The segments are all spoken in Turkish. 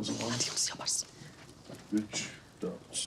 O zaman Yıldız yaparsın. üç, dört.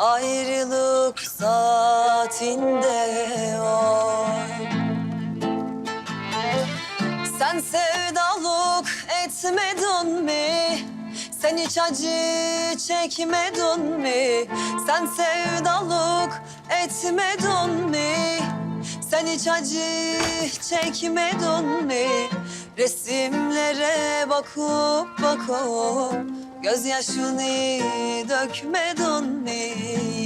ayrılık saatinde oy Sen sevdalık etmedin mi? Sen hiç acı çekmedin mi? Sen sevdalık etmedin mi? Sen hiç acı çekmedin mi? Resimlere bakıp bakıp Gözyaşını dökmedin mi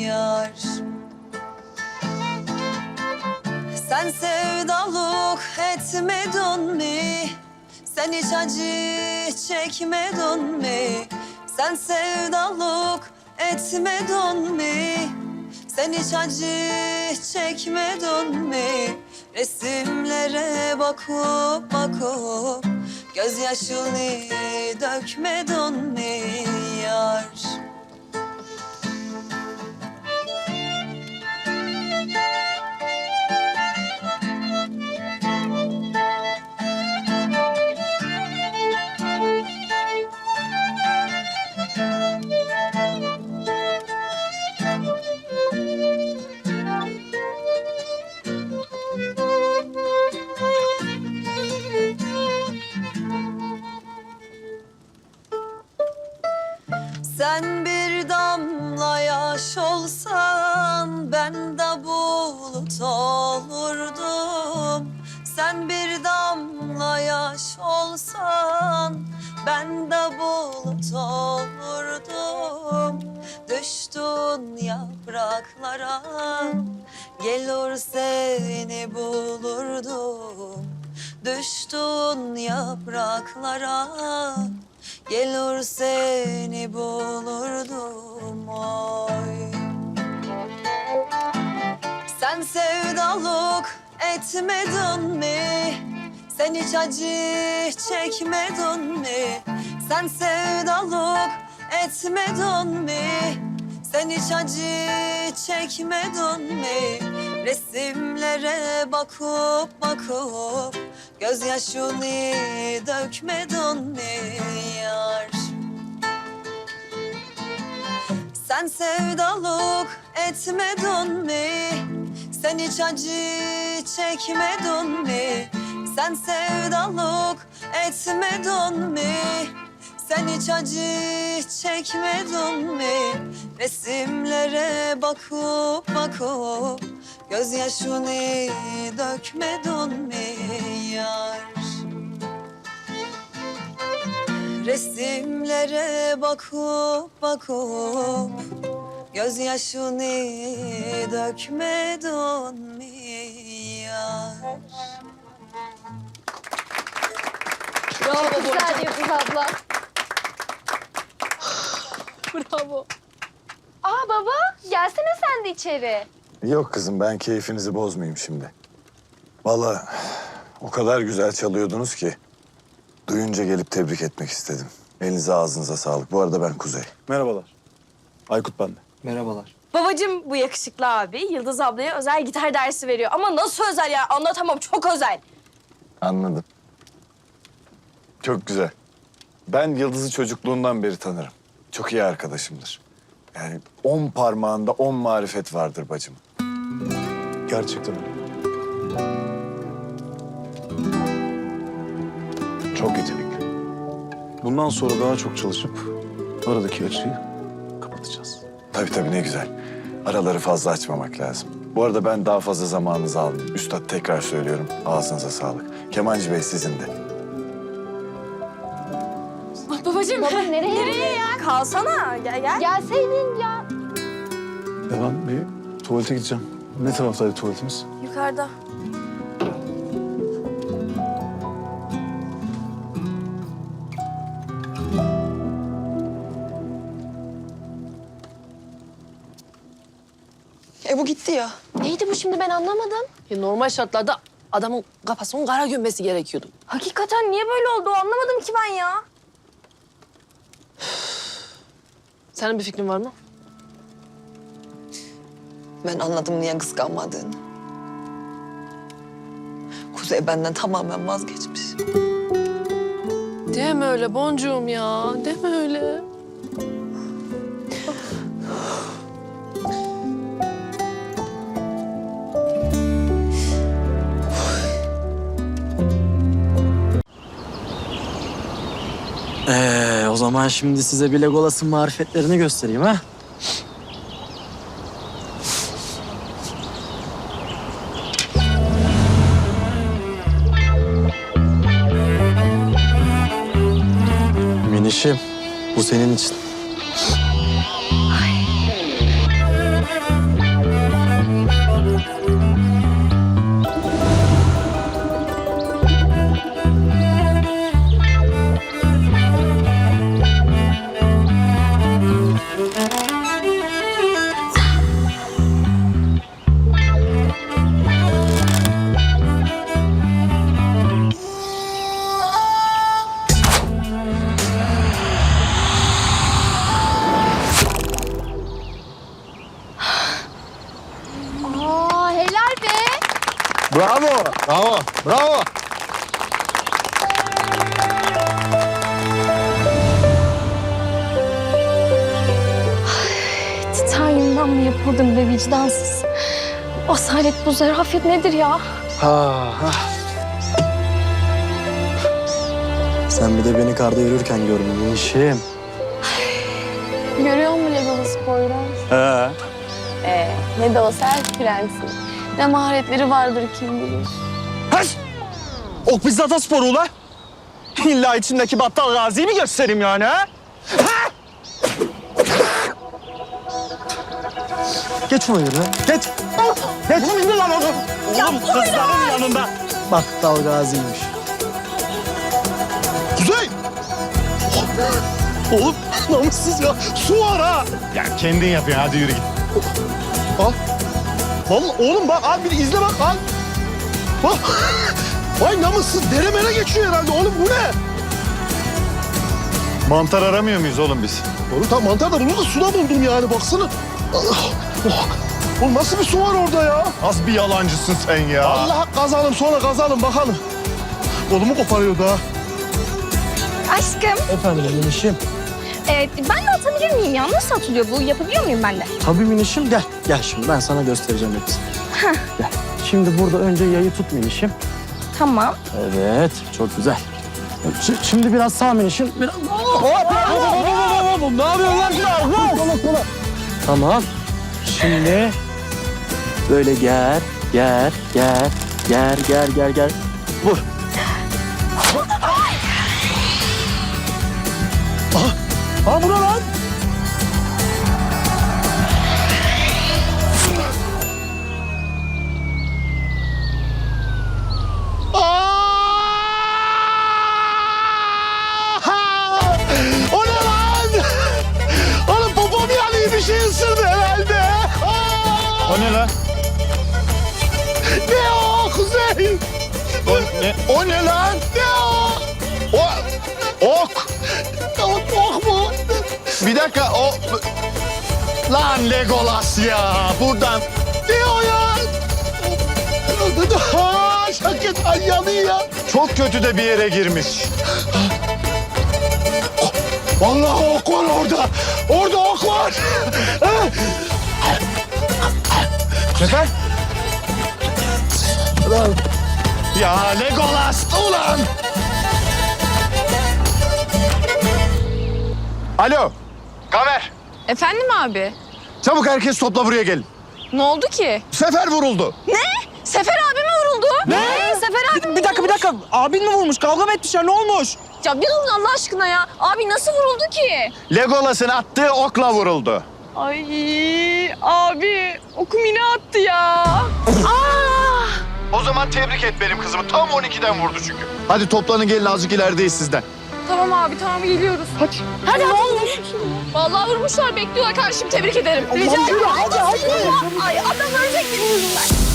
yar? Sen sevdalık etmedin mi? Sen hiç acı çekmedin mi? Sen sevdalık etmedin mi? Sen hiç acı çekmedin mi? Resimlere bakıp bakıp Gözyaşını dökmedin mi yar? Sen bir damla yaş olsan ben de bulut olurdum. Sen bir damla yaş olsan ben de bulut olurdum. Düştün yapraklara gelir seni bulurdum. Düştün yapraklara Gelir seni bulurdum oy Sen sevdalık etmedin mi? Sen hiç acı çekmedin mi? Sen sevdalık etmedin mi? Sen hiç acı çekmedin mi? Resimlere bakıp bakıp Gözyaşını dökmedin mi yar? Sen sevdalık etmedin mi? Sen hiç acı çekmedin mi? Sen sevdalık etmedin mi? Sen hiç acı çekmedin mi? Resimlere bakıp bakıp Gözyaşını dökmedin mi yar? Resimlere bakıp bakıp Gözyaşını dökmedin mi yar? Bravo Güzel Yıldız abla. Bravo. Aa baba gelsene sen de içeri. Yok kızım ben keyfinizi bozmayayım şimdi. Vallahi o kadar güzel çalıyordunuz ki duyunca gelip tebrik etmek istedim. Elinize ağzınıza sağlık. Bu arada ben Kuzey. Merhabalar. Aykut ben de. Merhabalar. Babacığım bu yakışıklı abi Yıldız ablaya özel gitar dersi veriyor. Ama nasıl özel ya anlatamam çok özel. Anladım. Çok güzel. Ben Yıldız'ı çocukluğundan beri tanırım. Çok iyi arkadaşımdır. Yani on parmağında on marifet vardır bacım. Gerçekten öyle. Çok yetenekli. Bundan sonra daha çok çalışıp aradaki açıyı kapatacağız. Tabii tabii ne güzel. Araları fazla açmamak lazım. Bu arada ben daha fazla zamanınızı almayayım. Üstad tekrar söylüyorum. Ağzınıza sağlık. Kemancı Bey sizin de. Babacığım. Baba nereye? Nereye ya? Kalsana. Gel gel. Gelseydin ya. Ya ben bir tuvalete gideceğim. Ne taraftaydı tuvaletimiz? Yukarıda. E bu gitti ya. Neydi bu şimdi ben anlamadım. Ya normal şartlarda adamın kafasını kara gömmesi gerekiyordu. Hakikaten niye böyle oldu anlamadım ki ben ya. Senin bir fikrin var mı? Ben anladım niye kıskanmadığını. Kuzey benden tamamen vazgeçmiş. Deme öyle boncuğum ya. Deme öyle. Ee, o zaman şimdi size bir Legolas'ın marifetlerini göstereyim ha. Minişim, bu senin için. Vicdansız? Asalet bu zarafet nedir ya? Ha, ha. Sen bir de beni karda yürürken gör Minişim. Görüyor musun Legolas Poyraz? He. Ee, ne de olsa her prensin. Ne maharetleri vardır kim bilir. Haş! Ok bizzat sporu ula. İlla içindeki battal gaziyi mi göstereyim yani ha? Ha? Geç onu yerine. Geç. Geç. İndir lan onu. Oğlum kızların yanında. Battal gaziymiş. Kuzey! Oğlum namussuz ya. Su var ha. Ya kendin yapıyorsun hadi yürü git. Al. Vallahi oğlum bak al bir izle bak al. Bak. Vay namussuz dere mere geçiyor herhalde. Oğlum bu ne? Mantar aramıyor muyuz oğlum biz? Oğlum tam mantar da bunu da suda buldum yani baksana. Allah. Oh. Oğlum nasıl bir su var orada ya? Az bir yalancısın sen ya. Allah kazalım sonra kazalım bakalım. Kolumu koparıyor daha. Aşkım. Efendim Minişim. Evet ben de atabilir miyim ya? Nasıl atılıyor bu? Yapabiliyor muyum ben de? Tabii Minişim gel. Gel şimdi ben sana göstereceğim hepsini. Gel. Şimdi burada önce yayı tut Minişim. Tamam. Evet, çok güzel. Şi- Şimdi biraz sağ minişin, biraz... Hop, hop, hop, hop, hop, hop. Ne yapıyorsun lan? Tamam. Şimdi böyle gel, gel, gel, gel, gel, gel, gel. Vur. Ha bu ne lan? O ne? O ne lan? Ne o? Ok. Ok, ok mu? Bir dakika o... Lan Legolas ya buradan. Ne o ya? Ha, şaket yanıyor ya. Çok kötü de bir yere girmiş. Vallahi ok var orada. Orada ok var. Sefer? Ya Legolas! Ulan! Alo. Kamer. Efendim abi? Çabuk herkes topla buraya gelin. Ne oldu ki? Sefer vuruldu. Sefer abi mi vuruldu? Ne? Sefer abi mi Bir dakika bir dakika. Abin mi vurmuş? Kavga mı etmişler? Ne olmuş? Ya bir durun Allah aşkına ya. Abi nasıl vuruldu ki? Legolas'ın attığı okla vuruldu. Ay abi okum yine attı ya. Aa! O zaman tebrik et benim kızımı. Tam 12'den vurdu çünkü. Hadi toplanın gelin azıcık ilerideyiz sizden. Tamam abi tamam geliyoruz. Hadi. Hadi ne olmuş? Vallahi vurmuşlar bekliyorlar kardeşim tebrik ederim. Rica ederim. Hadi hadi. Ay adam ölecek benim yüzümden.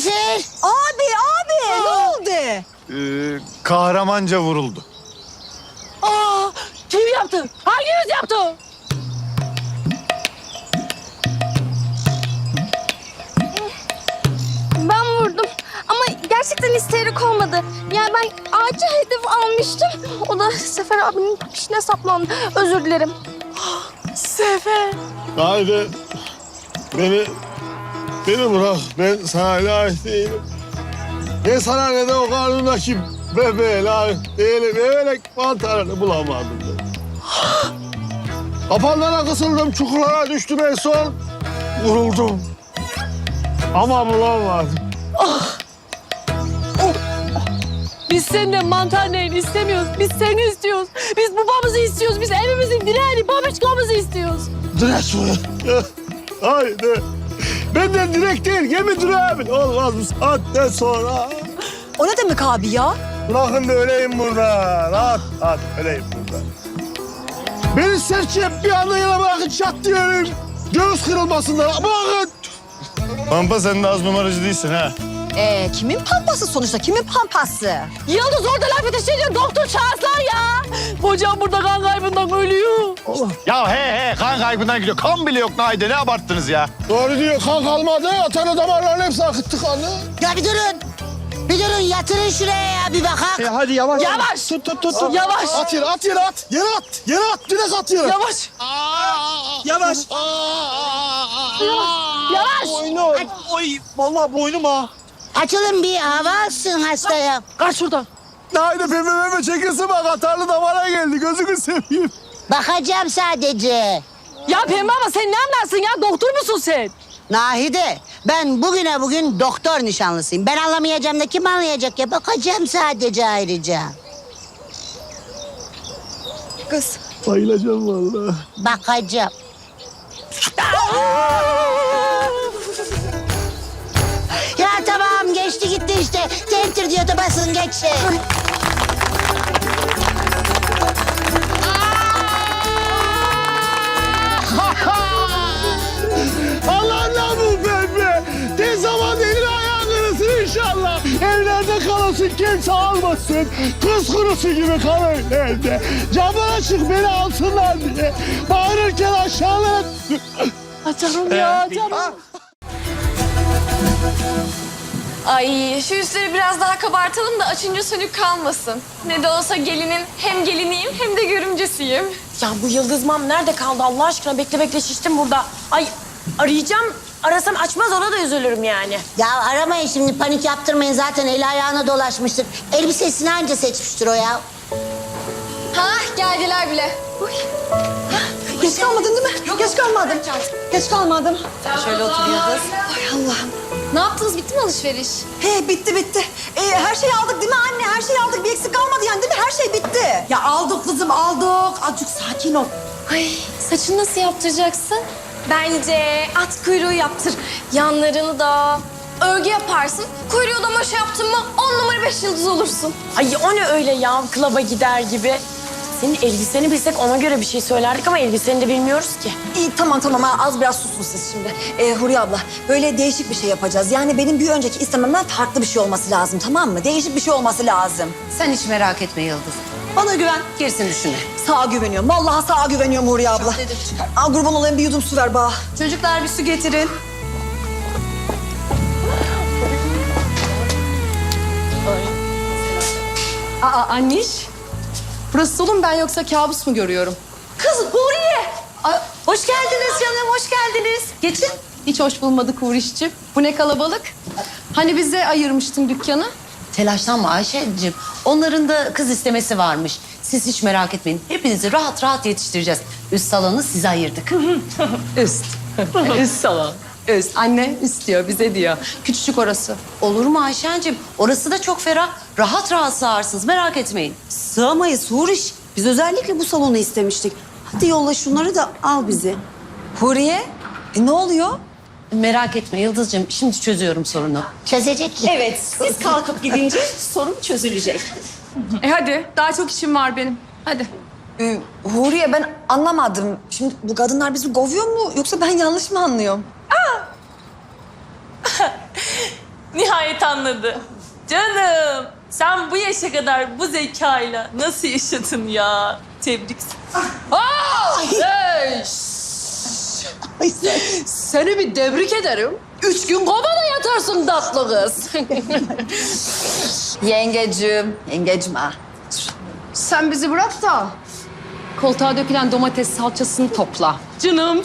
Sefer. Abi abi ne oldu? Ee, kahramanca vuruldu. Aa, kim yaptı? Hanginiz yaptı? Ben vurdum. Ama gerçekten isteyerek olmadı. Yani ben ağaca hedef almıştım. O da Sefer abinin peşine saplandı. Özür dilerim. Sefer. Haydi. Beni, beni bırak. Ben sana layık değilim. Ne sana ne de o karnındaki bebeğe layık değilim. Öyle mantarını bulamadım ben. Kapanlara kısıldım, çukurlara düştüm en son. Vuruldum. Ama bulamadım. Biz senden mantar neyin istemiyoruz. Biz seni istiyoruz. Biz babamızı istiyoruz. Biz evimizin direğini, babiçkamızı istiyoruz. Direkt mi? Haydi. Benden direkt değil, gemi direğimin olmaz bu saatten sonra. O ne demek abi ya? Bırakın da öleyim burada. Rahat rahat öleyim burada. Beni serçe bir anda yana bırakın çat diyorum. Göğüs kırılmasınlar. Bakın. Pampa sen de az numaracı değilsin ha. Ee, kimin pampası sonuçta? Kimin pampası? Yıldız orada laf yetiştiriyor. Doktor çağırsın ya. Hocam burada kan kaybından ölüyor. Ya he he kan kaybından gidiyor. Kan bile yok Naide ne abarttınız ya. Doğru diyor kan kalmadı. Atanı damarların hepsi akıttı kanı. Ya bir durun. Bir durun yatırın şuraya ya bir bakak. hadi yavaş. Yavaş. Tut tut tut. tut. Yavaş. At yere at yere at. Yere at. Yere at. Direkt at yere. Yavaş. Yavaş. Yavaş. Boynum. Oy vallahi boynum ha. Açılın bir hava alsın hastaya. Kaç şuradan. Haydi pembe pembe çekilsin bak atarlı damara geldi. Gözünü seveyim. Bakacağım sadece. Ya Pembe ama sen ne anlarsın ya? Doktor musun sen? Nahide ben bugüne bugün doktor nişanlısıyım. Ben anlamayacağım da kim anlayacak ya? Bakacağım sadece ayrıca. Kız. Bayılacağım vallahi. Bakacağım. İşte. Tentir diyordu basın geçti. Allah'ından bu pembe. Tez zamanda elini ayağını kırılsın inşallah. Evlerde kalasın kimse almasın. Kız kurusu gibi kalın evde. Camdan açık beni alsınlar diye. Bağırırken aşağılara... Açarım ya açarım. Ay şu üstleri biraz daha kabartalım da açınca sönük kalmasın. Ne de olsa gelinin hem geliniyim hem de görümcesiyim. Ya bu Yıldız mam nerede kaldı Allah aşkına? Bekle bekle şiştim burada. Ay arayacağım. Arasam açmaz ona da üzülürüm yani. Ya aramayın şimdi panik yaptırmayın zaten eli ayağına dolaşmıştır. Elbisesini anca seçmiştir o ya. Ha geldiler bile. Geç kalmadın değil mi? Geç kalmadım. Geç kalmadım. Şöyle oturuyor kız. Ay Allah'ım. Ne yaptınız bitti mi alışveriş? He bitti bitti. Ee, her şeyi aldık değil mi anne? Her şeyi aldık. Bir eksik kalmadı yani değil mi? Her şey bitti. Ya aldık kızım aldık. Azıcık sakin ol. Ay saçını nasıl yaptıracaksın? Bence at kuyruğu yaptır. Yanlarını da örgü yaparsın. Kuyruğu da maşa yaptın mı on numara beş yıldız olursun. Ay o ne öyle ya klaba gider gibi. Senin elbiseni bilsek ona göre bir şey söylerdik ama elbiseni de bilmiyoruz ki. İyi tamam tamam ha, az biraz susun siz şimdi. Ee, Huriye abla böyle değişik bir şey yapacağız. Yani benim bir önceki istememden farklı bir şey olması lazım tamam mı? Değişik bir şey olması lazım. Sen hiç merak etme Yıldız. Bana güven. Girsin düşüne. Sağa güveniyorum. Vallahi sağa güveniyorum Huriye abla. Aa, kurban olayım bir yudum su ver bana. Çocuklar bir su getirin. Aa anniş. Burası solun ben yoksa kabus mu görüyorum? Kız Huriye. Ay, hoş geldiniz canım, hoş geldiniz. Geçin. Hiç hoş bulmadık Uğriş'cim. Bu ne kalabalık. Hani bize ayırmıştın dükkanı? Telaşlanma Ayşe'cim. Onların da kız istemesi varmış. Siz hiç merak etmeyin. Hepinizi rahat rahat yetiştireceğiz. Üst salonu size ayırdık. Üst. üst salon. Üst. Anne istiyor bize diyor. Küçücük orası. Olur mu Ayşe'cim? Orası da çok ferah. Rahat rahat sığarsınız. Merak etmeyin. Sığamayız Huriş. Biz özellikle bu salonu istemiştik. Hadi yolla şunları da al bizi. Huriye, e, ne oluyor? Merak etme Yıldız'cığım. Şimdi çözüyorum sorunu. Çözecek. Evet, siz kalkıp gidince sorun çözülecek. E hadi. Daha çok işim var benim. Hadi. Ee, Huriye ben anlamadım. Şimdi bu kadınlar bizi kovuyor mu yoksa ben yanlış mı anlıyorum? Nihayet anladı. Canım sen bu yaşa kadar bu zekayla nasıl yaşadın ya? Tebrik. Seni bir tebrik ederim. Üç gün kovada yatarsın tatlı kız. Yengecim, yengecim ha. Sen bizi bırak da koltuğa dökülen domates salçasını topla. Canım.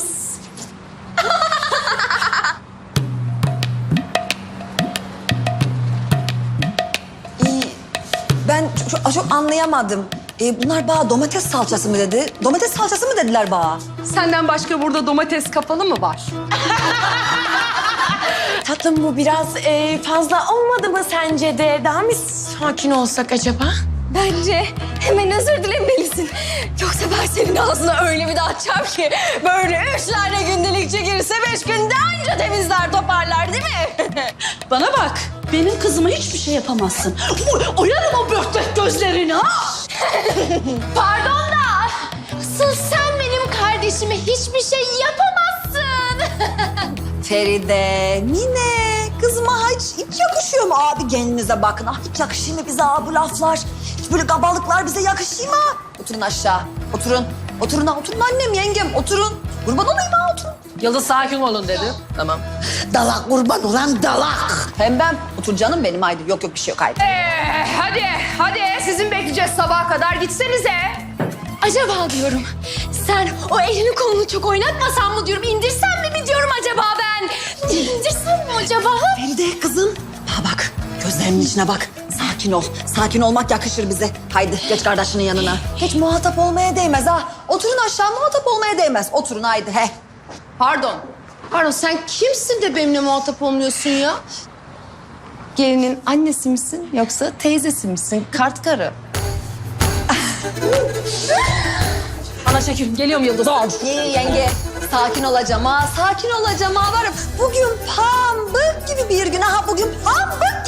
Ben çok, çok anlayamadım. Ee, bunlar bana domates salçası mı dedi? Domates salçası mı dediler bana? Senden başka burada domates kapalı mı var? Tatlım bu biraz e, fazla olmadı mı sence de? Daha mı sakin olsak acaba? Bence hemen özür dilemelisin. Yoksa ben senin ağzına öyle bir dağıtacağım ki... ...böyle üç tane gündelik çekirse beş günde anca temizler toparlar değil mi? Bana bak. Benim kızıma hiçbir şey yapamazsın. Oyarım o börtek gözlerini ha. Pardon da asıl sen benim kardeşime hiçbir şey yapamazsın. Feride, Mine, kızıma hiç, hiç yakışıyor mu abi gelinize bakın. Ah hiç yakışıyor mu bize ha bu laflar? Böyle kabalıklar bize yakışıyor mu? Oturun aşağı, oturun. Oturun ha, oturun annem, yengem, oturun. Kurban olayım ha, oturun. Yıldız sakin olun dedi. Tamam. Dalak kurban olan dalak. Hem ben, otur canım benim haydi. Yok yok bir şey yok haydi. hadi, hadi. Sizin bekleyeceğiz sabaha kadar. Gitsenize. Acaba diyorum sen o elini kolunu çok oynatmasan mı diyorum indirsem mi mi diyorum acaba ben? İndirsem mi acaba? Feride kızım, gözlerimin içine bak. Sakin ol, sakin olmak yakışır bize. Haydi geç kardeşinin yanına. Hiç muhatap olmaya değmez ha. Oturun aşağı muhatap olmaya değmez. Oturun haydi he. Pardon. Pardon sen kimsin de benimle muhatap olmuyorsun ya? Gelinin annesi misin yoksa teyzesi misin? Kart karı. Ana çekim. Geliyorum Yıldız. İyi yenge. Sakin olacağım ha, sakin olacağım ha varım. Bugün pambık gibi bir gün ha, bugün pambık.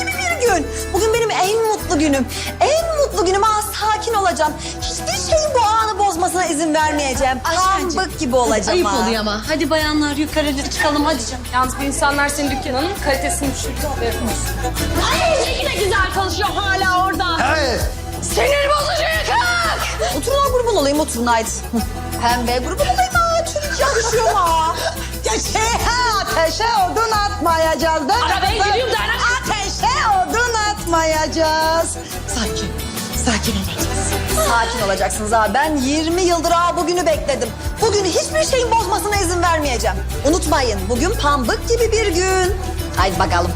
Bugün benim en mutlu günüm. En mutlu günüm ha, sakin olacağım. Hiçbir şeyin bu anı bozmasına izin vermeyeceğim. Pambık gibi olacağım Ayıp ha. oluyor ama. Hadi bayanlar yukarı çıkalım hadi canım. Yalnız bu insanlar senin dükkanının kalitesini düşürdü. Haberin olsun. Ay ne güzel konuşuyor hala orada. Sinir bozucu yıkak. Oturun ha kurban olayım, oturun haydi. Pembe kurban olayım ha, çocuk yakışıyor ha. Ateşe, ateşe odun atmayacağız değil mi? Arabaya gidiyorum da atmayacağız. Sakin, Sakin olacaksın. Sakin olacaksınız abi. Ben 20 yıldır ha bugünü bekledim. Bugün hiçbir şeyin bozmasına izin vermeyeceğim. Unutmayın bugün pambık gibi bir gün. Haydi bakalım.